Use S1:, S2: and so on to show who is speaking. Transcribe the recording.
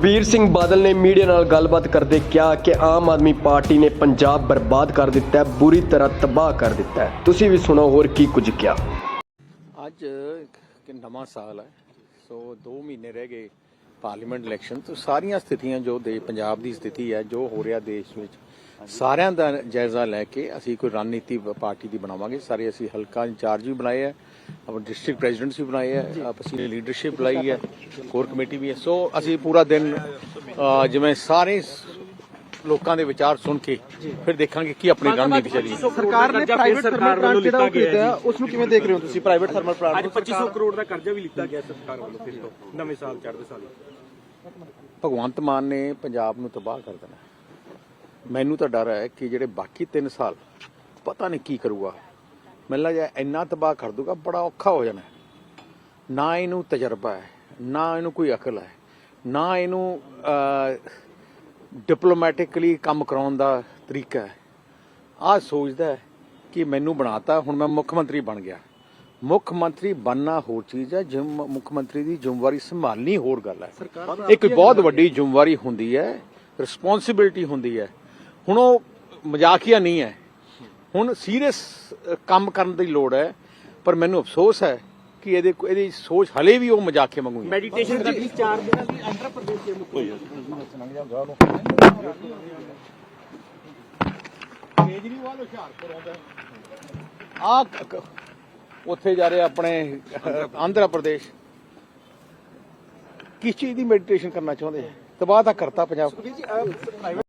S1: ਸੁਖਬੀਰ ਸਿੰਘ ਬਾਦਲ ਨੇ ਮੀਡੀਆ ਨਾਲ ਗੱਲਬਾਤ ਕਰਦੇ ਕਿਹਾ ਕਿ ਆਮ ਆਦਮੀ ਪਾਰਟੀ ਨੇ ਪੰਜਾਬ ਬਰਬਾਦ ਕਰ ਦਿੱਤਾ ਹੈ, ਬੁਰੀ ਤਰ੍ਹਾਂ ਤਬਾਹ ਕਰ ਦਿੱਤਾ ਹੈ। ਤੁਸੀਂ ਵੀ ਸੁਣੋ, ਹੋਰ ਕੀ ਕੁਝ ਕਿਹਾ?
S2: ਅੱਜ ਕਿ ਨਵਾਂ ਸਾਲ ਹੈ। ਸੋ 2 ਮਹੀਨੇ ਰਹਿ ਗਏ ਪਾਰਲੀਮੈਂਟ ਇਲੈਕਸ਼ਨ ਤੋਂ। ਸਾਰੀਆਂ ਸਥਿਤੀਆਂ ਜੋ ਦੇ ਪੰਜਾਬ ਦੀ ਸਥਿਤੀ ਹੈ, ਜੋ ਹੋ ਰਿਹਾ ਦੇਸ਼ ਵਿੱਚ ਸਾਰਿਆਂ ਦਾ ਜਾਇਜ਼ਾ ਲੈ ਕੇ ਅਸੀਂ ਕੋਈ ਰਣਨੀਤੀ ਪਾਰਟੀ ਦੀ ਬਣਾਵਾਂਗੇ। ਸਾਰੇ ਅਸੀਂ ਹਲਕਾ ਇੰਚਾਰਜ ਵੀ ਬਣਾਏ ਹੈ ਆਪਣੇ ਡਿਸਟ੍ਰਿਕਟ ਪ੍ਰੈਜ਼ੀਡੈਂਟਸ ਵੀ ਬਣਾਏ ਹੈ ਅਸੀਂ ਲੀਡਰਸ਼ਿਪ ਬੁਲਾਈ ਹੈ ਕੋਰ ਕਮੇਟੀ ਵੀ ਹੈ। ਸੋ ਅਸੀਂ ਪੂਰਾ ਦਿਨ ਜਿਵੇਂ ਸਾਰੇ ਲੋਕਾਂ ਦੇ ਵਿਚਾਰ ਸੁਣ ਕੇ ਫਿਰ ਦੇਖਾਂਗੇ ਕੀ ਆਪਣੀ ਰਣਨੀਤੀ ਚੱਲੀ
S3: ਸਰਕਾਰ ਨੇ ਪ੍ਰਾਈਵੇਟ ਥਰਮਲ ਪਲਾਂਟ ਜਿਹੜਾ ਉਹ ਖਰੀਦਿਆ ਉਸ ਨੂੰ ਕਿਵੇਂ ਦੇਖ ਰਹੇ ਹੋ ਤੁਸੀਂ? ਪ੍ਰਾਈਵੇਟ ਥਰਮਲ ਪਲਾਂਟ
S4: ਅੱਜ 2500 ਕਰੋੜ ਦਾ ਕਰਜ਼ਾ ਵੀ ਲਿੱਤਾ ਗਿਆ ਸਰਕਾਰ ਵੱਲੋਂ ਫਿਰ ਤੋਂ ਨਵੇਂ ਸਾਲ ਚੜ੍ਹਦੇ ਸਾਲ
S2: ਭਗਵੰਤ ਮਾਨ ਨੇ ਪੰਜਾਬ ਨੂੰ ਤਬਾਹ ਕਰ ਦੇਣਾ ਮੈਨੂੰ ਤਾਂ ਡਰ ਹੈ ਕਿ ਜਿਹੜੇ ਬਾਕੀ 3 ਸਾਲ ਪਤਾ ਨਹੀਂ ਕੀ ਕਰੂਗਾ। ਮੈਨੂੰ ਲੱਗਦਾ ਇੰਨਾ ਤਬਾਹ ਕਰ ਦੂਗਾ ਬੜਾ ਔਖਾ ਹੋ ਜਾਣਾ। ਨਾ ਇਹਨੂੰ ਤਜਰਬਾ ਹੈ ਨਾ ਇਹਨੂੰ ਕੋਈ ਅਕਲ ਹੈ ਨਾ ਇਹਨੂੰ ਡਿਪਲੋਮੈਟਿਕਲੀ ਕੰਮ ਕਰਾਉਣ ਦਾ ਤਰੀਕਾ ਹੈ। ਆ ਸੋਚਦਾ ਕਿ ਮੈਨੂੰ ਬਣਾਤਾ ਹੁਣ ਮੈਂ ਮੁੱਖ ਮੰਤਰੀ ਬਣ ਗਿਆ। ਮੁੱਖ ਮੰਤਰੀ ਬਣਨਾ ਹੋਰ ਚੀਜ਼ ਹੈ ਜਿਮ ਮੁੱਖ ਮੰਤਰੀ ਦੀ ਜ਼ਿੰਮੇਵਾਰੀ ਸੰਭਾਲਣੀ ਹੋਰ ਗੱਲ ਹੈ। ਇਹ ਕੋਈ ਬਹੁਤ ਵੱਡੀ ਜ਼ਿੰਮੇਵਾਰੀ ਹੁੰਦੀ ਹੈ ਰਿਸਪੌਂਸਿਬਿਲਟੀ ਹੁੰਦੀ ਹੈ। ਹੁਣ ਉਹ ਮਜ਼ਾਕੀਆ ਨਹੀਂ ਹੈ। ਹੁਣ ਸੀਰੀਅਸ ਕੰਮ ਕਰਨ ਦੀ ਲੋੜ ਹੈ ਪਰ ਮੈਨੂੰ ਅਫਸੋਸ ਹੈ ਕਿ ਇਹਦੇ ਇਹਦੀ ਸੋਚ ਹਲੇ ਵੀ ਉਹ ਮਜ਼ਾਕੀਆ ਵਾਂਗੂ ਹੀ ਹੈ।
S4: ਮੈਡੀਟੇਸ਼ਨ ਕਰਨੀ 4 ਦਿਨਾਂ ਦੀ ਆਂਧਰਾ ਪ੍ਰਦੇਸ਼ ਦੇ ਮੁੱਖ
S2: ਕੇਜਰੀਵਾਲ ਹੁਸ਼ਿਆਰਪੁਰ ਆਉਂਦਾ ਆ ਉੱਥੇ ਜਾ ਰਹੇ ਆਪਣੇ ਆਂਧਰਾ ਪ੍ਰਦੇਸ਼ ਕਿਸ ਚੀਜ਼ ਦੀ ਮੈਡੀਟੇਸ਼ਨ ਕਰਨਾ ਚਾਹੁੰਦੇ? ਤਬਾਹ ਤਾਂ ਕਰਤਾ ਪੰਜਾਬ।